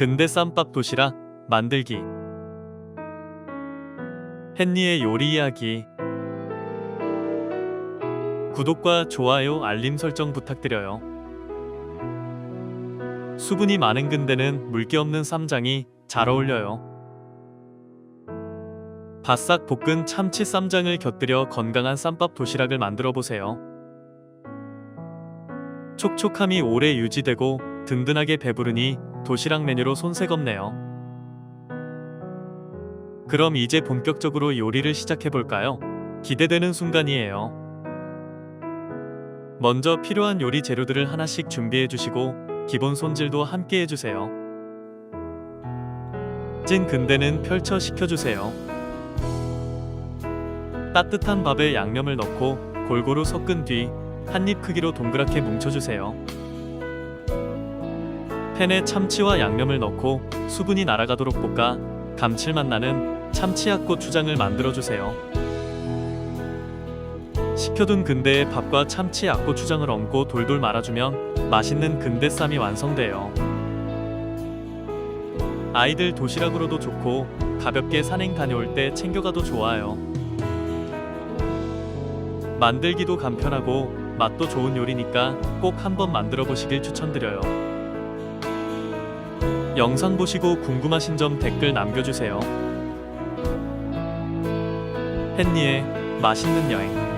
근대 쌈밥 도시락 만들기 헨리의 요리 이야기 구독과 좋아요 알림 설정 부탁드려요. 수분이 많은 근대는 물기 없는 쌈장이 잘 어울려요. 바싹 볶은 참치 쌈장을 곁들여 건강한 쌈밥 도시락을 만들어 보세요. 촉촉함이 오래 유지되고 든든하게 배부르니 도시락 메뉴로 손색 없네요. 그럼 이제 본격적으로 요리를 시작해 볼까요? 기대되는 순간이에요. 먼저 필요한 요리 재료들을 하나씩 준비해 주시고 기본 손질도 함께 해주세요. 찐 근대는 펼쳐 식혀주세요. 따뜻한 밥에 양념을 넣고 골고루 섞은 뒤 한 입 크기로 동그랗게 뭉쳐주세요. 팬에 참치와 양념을 넣고 수분이 날아가도록 볶아 감칠맛 나는 참치 약고추장을 만들어주세요. 식혀둔 근대에 밥과 참치 약고 추장을 얹고 돌돌 말아주면 맛있는 근대 쌈이 완성돼요. 아이들 도시락으로도 좋고 가볍게 산행 다녀올 때 챙겨가도 좋아요. 만들기도 간편하고 맛도 좋은 요리니까 꼭 한번 만들어 보시길 추천드려요. 영상 보시고 궁금하신 점 댓글 남겨주세요. 헨리의 맛있는 여행